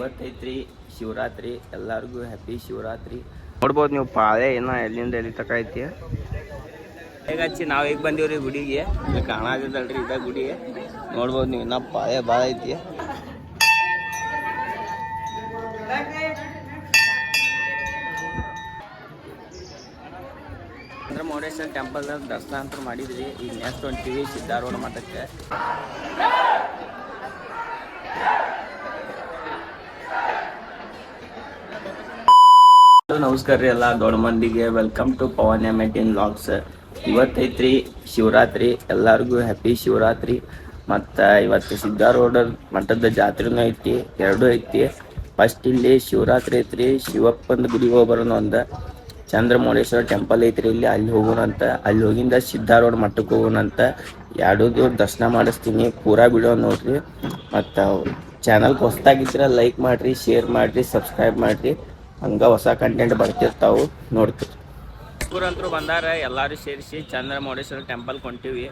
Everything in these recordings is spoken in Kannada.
ಇವತ್ತೈತ್ರಿ, ಶಿವರಾತ್ರಿ, ಎಲ್ಲರಿಗೂ ಹ್ಯಾಪಿ ಶಿವರಾತ್ರಿ. ನೋಡ್ಬೋದು ನೀವು ಪಾಳೆ ಏನೋ ಎಲ್ಲಿಂದ ಎಲ್ಲಿ ತಕ ಐತಿ. ಹೇಗ ಹಚ್ಚಿ ನಾವು ಈಗ ಬಂದೀವ್ರಿ ಗುಡಿಗೆ? ಇಲ್ಲಿ ಕಾಣಾದಿದ್ದಲ್ರಿ ಇದ ಗುಡಿ. ನೋಡ್ಬೋದು ನೀವು ಇನ್ನ ಪಾಳೆ ಭಾಳ ಐತಿ. ಅಂದ್ರೆ ಮೌಡೇಶ್ವರ ಟೆಂಪಲ್ ದರ್ಶನ ಅಂತ ಮಾಡಿದ್ರಿ. ಈಗ ನೆಕ್ಸ್ಟ್ ಹೊಂಟಿವಿ ಸಿದ್ಧಾರೂಢ ಮಠಕ್ಕೆ. ನಮಸ್ಕಾರ ರೀ ಎಲ್ಲ ದೊಡ್ಡ ಮಂದಿಗೆ. Welcome to Pavan M vlogs ಇವತ್ತೈತ್ರಿ Shivaratri. ಎಲ್ಲರಿಗೂ ಹ್ಯಾಪಿ ಶಿವರಾತ್ರಿ. ಮತ್ತು ಇವತ್ತು ಸಿದ್ಧಾರೂಢ ಮಠದ ಜಾತ್ರೆನೂ ಐತಿ, ಎರಡೂ ಐತಿ. ಫಸ್ಟ್ ಇಲ್ಲಿ ಶಿವರಾತ್ರಿ ಐತ್ರಿ. ಶಿವಪ್ಪಂದು ಗುಡಿಗೆ ಹೋಗ್ಬರೋನು ಒಂದು. ಚಂದ್ರಮೌಳೇಶ್ವರ ಟೆಂಪಲ್ ಐತ್ರಿ ಇಲ್ಲಿ. ಅಲ್ಲಿ ಹೋಗೋಣಂತ ಅಲ್ಲಿ ಹೋಗಿಂದ ಸಿದ್ಧಾರೂಢ ಮಠಕ್ಕೆ ಹೋಗೋಣಂತ ಎರಡೂ ದರ್ಶನ ಮಾಡಿಸ್ತೀನಿ. ಪೂರಾ ಬಿಡೋ ನೋಡ್ರಿ. ಮತ್ತು ಚಾನಲ್ಗೆ ಹೊಸ್ದಾಗಿದ್ರೆ ಲೈಕ್ ಮಾಡಿರಿ ಶೇರ್ ಮಾಡಿರಿ ಸಬ್ಸ್ಕ್ರೈಬ್ ಮಾಡಿರಿ. ಹಂಗೆ ಹೊಸ ಕಂಟೆಂಟ್ ಬರ್ತಿರ್ತಾವು ನೋಡ್ತೀವಿ. ಊರಂತರು ಬಂದಾರ, ಎಲ್ಲರೂ ಸೇರಿಸಿ ಚಂದ್ರಮೌಳೇಶ್ವರ ಟೆಂಪಲ್ ಕೊಂಟಿವಿ.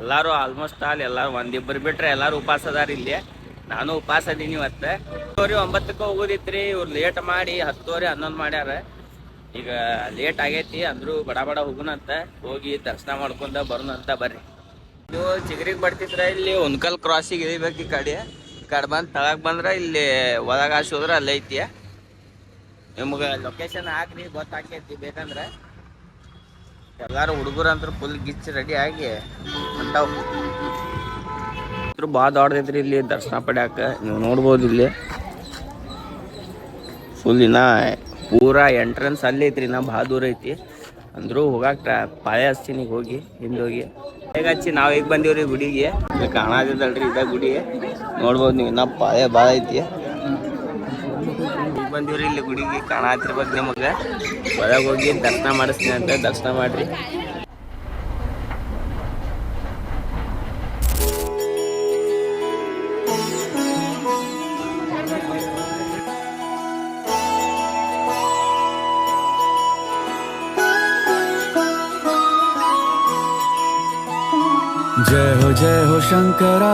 ಎಲ್ಲರೂ ಆಲ್ಮೋಸ್ಟ್ ಆಲ್ ಎಲ್ಲರೂ ಒಂದಿಬ್ರು ಬಿಟ್ರೆ ಎಲ್ಲರೂ ಉಪವಾಸ ಅದಾರ ಇಲ್ಲಿ. ನಾನು ಉಪವಾಸ ಅದೀನಿ ಇವತ್ತು ಹತ್ತುವರೆ ಒಂಬತ್ತಕ್ಕೆ ಹೋಗೋದಿತ್ರಿ, ಇವ್ರು ಲೇಟ್ ಮಾಡಿ ಹತ್ತುವರೆ ಹನ್ನೊಂದು ಮಾಡ್ಯಾರ. ಈಗ ಲೇಟ್ ಆಗೈತಿ, ಅಂದ್ರು ಬಡ ಬಡ ಹೋಗುನಂತ ಹೋಗಿ ದರ್ಶನ ಮಾಡ್ಕೊಂಡ ಬರೋಣಂತ ಬರ್ರಿ. ಇದು ಚಿಗರಿಗೆ ಬರ್ತಿದ್ರ, ಇಲ್ಲಿ ಉನ್ಕಲ್ ಕ್ರಾಸಿಗೆ ಇಳಿಬೇಕು ಈ ಕಡೆ. ಕಡೆ ಬಂದು ತಳಕ್ ಬಂದ್ರೆ, ಇಲ್ಲಿ ಒಳಗ ಹೋದ್ರ ಅಲ್ಲೇ ಐತಿ. ನಿಮ್ಗೆ ಲೊಕೇಶನ್ ಹಾಕ್ರಿ ಗೊತ್ತಾಕೈತಿ ಬೇಕಂದ್ರೆ. ಎಲ್ಲಾರು ಹುಡುಗರು ಅಂತ ಫುಲ್ ಗಿಚ್ ರೆಡಿ ಆಗಿ ಅಂತಾವ್ ಭಾಳ ದೊಡ್ಡದೈತ್ರಿ ಇಲ್ಲಿ ದರ್ಶನ ಪಡ್ಯಾಕ. ನೀವು ನೋಡ್ಬೋದು ಇಲ್ಲಿ. ಫುಲ್ ಇನ್ನ ಪೂರಾ ಎಂಟ್ರೆನ್ಸ್ ಅಲ್ಲಿ ಐತ್ರಿ ನಾ ಭಾಳ ದೂರ ಐತಿ. ಅಂದ್ರು ಹೋಗಾಕ ಪಾಳೆ ಹಚ್ತೀನಿ ಹೋಗಿ ಹಿಂದೋಗಿ ಹೋಗಿ. ಹಚ್ಚಿ, ನಾವು ಈಗ ಬಂದೀವ್ರಿ ಗುಡಿಗೆ? ಕಾಣದಿದ್ದಲ್ರಿ ಇದ ಗುಡಿ. ನೋಡ್ಬೋದು ನೀವು ಇನ್ನ ಪಾಳೆ ಭಾಳ ಐತಿ. ಬಂದೀವ್ರಿ ಇಲ್ಲಿ ಗುಡಿಗೆ ಕಾಣತಿರ್ಬೇಕು ನಿಮಗೆ ಒಳಗೆ ಹೋಗಿ ದರ್ಶನ ಮಾಡಿಸ್ತೀನಿ ಅಂತ ದರ್ಶನ ಮಾಡ್ರಿ जय हो जय हो शंकरा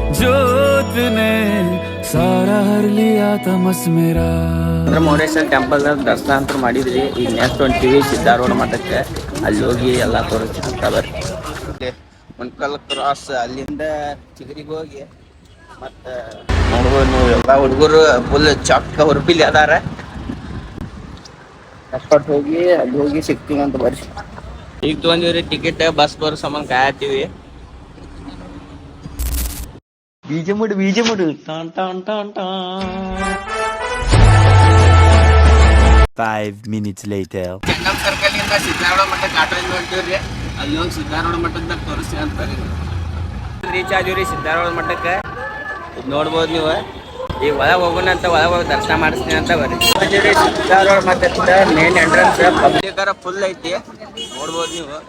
ಜೋತನೆ ಸಾರ ಹರ್ಲಿಯ ತಮಸ್ ಮೇರಾ. ಅಂದ್ರೆ ಟೆಂಪಲ್ ದರ್ಶನ ಅಂತ ಮಾಡಿದ್ರಿ ಈಗ ನೆಕ್ಸ್ಟ್ ಹೊಂಟಿವಿ ಸಿದ್ಧಾರೂಢ ಮಠಕ್ಕೆ ಅಲ್ಲಿ ಹೋಗಿ ಎಲ್ಲ ತೋರಿಸ್ತಾರೆ ಮೊಣಕಲ್ ಕ್ರಾಸ್ ಅಲ್ಲಿಂದ ಚಿಗರಿಗೆ ಹೋಗಿ ಮತ್ತೆ ನೋಡ್ಬೋದು ಎಲ್ಲ ಹುಡುಗರು ಫುಲ್ ಚಕ್ಕ ಹುರುಪಿಲಿ ಅದಾರ. ಕಷ್ಟಪಟ್ಟು ಹೋಗಿ ಅಲ್ಲಿ ಹೋಗಿ ಸಿಗ್ತೀವಿ ಅಂತ ಬರ್ರಿ. ಈಗ ತೊಗೊಂಡಿವ್ರಿ ಟಿಕೆಟ್ ಬಸ್ ಬರೋ ಸಾಮಾನು ಕಾಯತ್ತೀವಿ. ಬೀಜ ಮುಡು ಬೀಜ ಮುಡು. ಟಾನ್ ಟಾನ್ ಟಾನ್ ಟಾನ್. Later minutes later. ಚೆನ್ನಂ ಸರ್ಕಲ್ ಇಂದ ಸಿದ್ದಾರೂಢ ಮಠ ಆಟೋದಿಂದ ಹೊಂಟಿವ್ರಿ ಅಲ್ಲಿ ಹೋಗಿ ಸಿದ್ದಾರೂಢ ಮಠದಾಗ ತೋರಿಸಿ ಅಂತ ರೀಚ್ ಆದಿವ್ರಿ ಸಿದ್ದಾರೂಢ ಮಠಕ್ಕೆ. ನೋಡಬಹುದು ನೋಡ್ಬೋದು ನೀವು. ಈಗ ಒಳಗೆ ಹೋಗೋಣ ಅಂತ ಒಳಗೆ ಹೋಗಿ ದರ್ಶನ ಮಾಡಿಸ್ತೀನಿ ಅಂತ ಬರ್ರಿ. ಸಿದ್ದಾರೂಢ ಮಠದ ಮೇನ್ ಎಂಟ್ರೆನ್ಸ್ ಪಬ್ಲಿಕರ ಫುಲ್ ಐತಿ. ನೋಡ್ಬೋದು ನೀವು.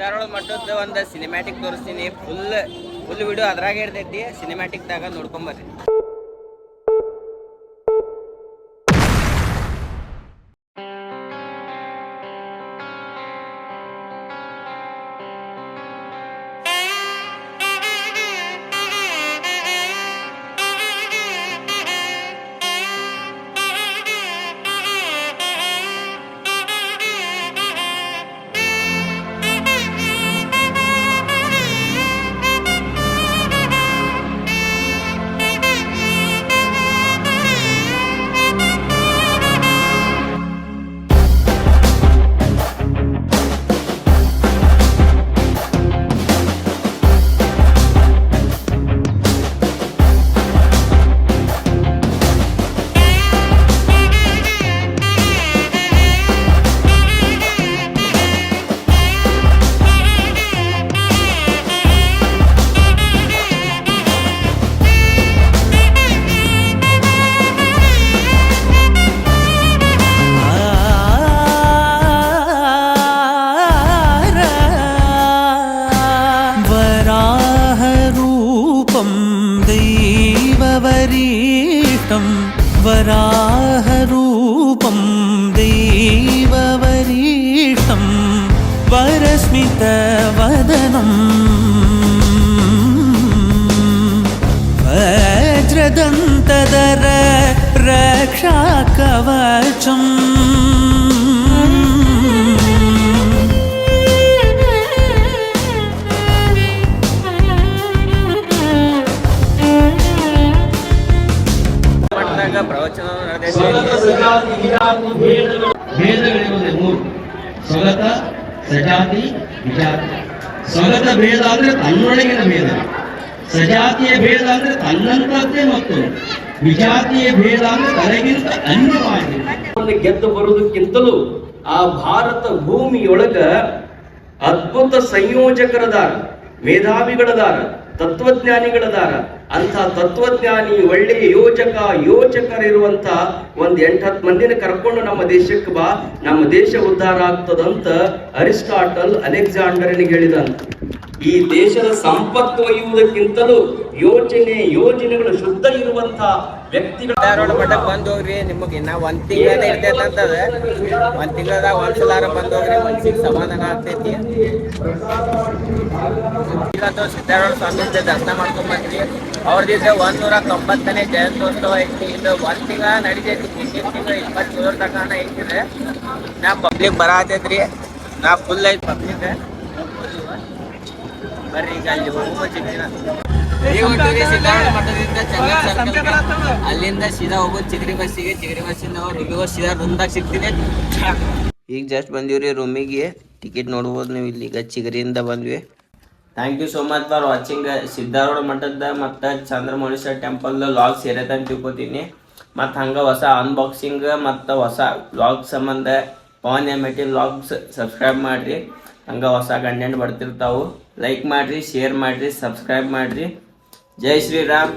ಸಿದ್ದಾರೂಢ ಮಠದ ಒಂದು ಸಿನಿಮ್ಯಾಟಿಕ್ ತೋರಿಸ್ತೀನಿ. ಫುಲ್ ಫುಲ್ ವಿಡಿಯೋ ಅದ್ರಾಗ ಇರ್ತೈತಿ. ಸಿನಿಮ್ಯಾಟಿಕ್ದಾಗ ನೋಡ್ಕೊಂಬರ್ರಿ ദേവവരീഷ്ടം വരാഹരൂപം ദൈവവരീഷ്ടം വരസ്മിതവദനം വജ്രദന്തദര രക്ഷാകവചം ಭೇದಗಳಿರುವುದೇ ಮೂರು. ಸ್ವಗತ ಸಜಾತಿ ವಿಜಾತಿ. ಸ್ವಗತ ಭೇದ ಅಂದ್ರೆ ತನ್ನೊಳಗಿನ ಭೇದ. ಸಜಾತಿಯ ಭೇದ ಅಂದ್ರೆ ತನ್ನಂತದ್ದೇ ಮತ್ತು ವಿಜಾತಿಯ ಭೇದ ಅಂದ್ರೆ ತನಗಿಂತ ಅನ್ಯವಾಗಿ ಒಂದು ಗೆದ್ದು ಬರುವುದಕ್ಕಿಂತಲೂ ಆ ಭಾರತ ಭೂಮಿಯೊಳಗ ಅದ್ಭುತ ಸಂಯೋಜಕರದಾರ ಮೇಧಾವಿಗಳದಾರ ತತ್ವಜ್ಞಾನಿಗಳದಾರ ಅಂತ ತತ್ವಜ್ಞಾನಿ ಒಳ್ಳೆಯ ಯೋಚಕ ಯೋಚಕರಿರುವಂತ ಒಂದ್ ಎಂಟತ್ತು ಮಂದಿನ ಕರ್ಕೊಂಡು ನಮ್ಮ ದೇಶಕ್ಕೆ ಬಾ. ನಮ್ಮ ದೇಶ ಉದ್ಧಾರ ಆಗ್ತದಂತ ಅರಿಸ್ಟಾಟಲ್ ಅಲೆಕ್ಸಾಂಡರ್ನಿಗೆ ಹೇಳಿದಂತ. ಈ ದೇಶದ ಸಂಪತ್ತು ಒಯ್ಯುವುದಕ್ಕಿಂತಲೂ ಯೋಚನೆ ಯೋಜನೆಗಳು ಶುದ್ಧ ಇರುವಂತ ವ್ಯಕ್ತಿಗಳ ಮಠಕ್ಕೆ ಬಂದು ಹೋಗ್ರಿ ನಿಮಗೆ ಇನ್ನ ಒಂದ್ ತಿಂಗಳ ಇರ್ತೈತೆ ಅಂತದ ಒಂದ್ ತಿಂಗಳದಾಗ ಒಂದ್ಸಲಾರ ಬಂದು ಹೋಗ್ರಿ ಮನ್ಸಿಗೆ ಸಮಾಧಾನ ಆಗ್ತೈತಿ ಇವತ್ತು ಸಿದ್ದಾರೂಢ ಸ್ವಾಮಿ ದರ್ಶನ ಮಾಡ್ಕೊಂಡ್ ಬಂದ್ರಿ ಅವ್ರದಿದ್ರೆ ಒಂದ್ ನೂರ ತೊಂಬತ್ತನೇ ಜಯಂತ್ಯೋತ್ಸವ ಐತಿ. ಇದು ಒಂದ್ ತಿಂಗಳ ನಡಿತೈತಿ. ಮುಂದಿನ ತಿಂಗಳ ಇಪ್ಪತ್ತೇಳರ ತನಕ ಐತಿದ್ರೆ ನಾ ಪಬ್ಲಿಕ್ ಬರತೈತ್ರಿ. ನಾ ಫುಲ್ ಐತಿ ಪಬ್ಲಿಕ್ ಬರ್ರಿ ಈಗ ಅಲ್ಲಿ ಹೋಗುವ ಮಠದಿಂದ ಅಲ್ಲಿಂದ ಸೀದಾ ಹೋಗೋದು ಚಿಗರಿ ಬಸ್ಸಿಗೆ. ಚಿಗರಿ ಬಸ್ಸಿಂದ ರೂಮಿಗೆ ಸೀದಾ ರೂಮ್ದಾಗ ಸಿಗ್ತೀನಿ ಈಗ ಜಸ್ಟ್ ಬಂದೀವ್ರಿ ರೂಮಿಗೆ ಟಿಕೆಟ್ ನೋಡ್ಬೋದು ನೀವು ಇಲ್ಲಿ ಈಗ ಚಿಗರಿಯಿಂದ ಬಂದ್ವಿ. Thank you so much for watching Siddharoodha ಮಠದ ಮತ್ತು ಚಂದ್ರಮೌಳೇಶ್ವರ ಟೆಂಪಲ್ ಲಾಗ್ ಸೇರೈತೆ ಅಂತ ತಿಳ್ಕೊತೀನಿ. ಮತ್ತು ಹಂಗೆ ಹೊಸ ಅನ್ಬಾಕ್ಸಿಂಗ್ ಮತ್ತು ಹೊಸ ವ್ಲಾಗ್ ಸಂಬಂಧ Pavan M eighty vlogs subscribe ಮಾಡಿರಿ. ಹಂಗೆ ಹೊಸ ಕಂಟೆಂಟ್ ಬರ್ತಿರ್ತಾವೆ. ಲೈಕ್ ಮಾಡಿರಿ ಶೇರ್ ಮಾಡಿರಿ ಸಬ್ಸ್ಕ್ರೈಬ್ ಮಾಡಿರಿ. ಜೈ ಶ್ರೀರಾಮ್.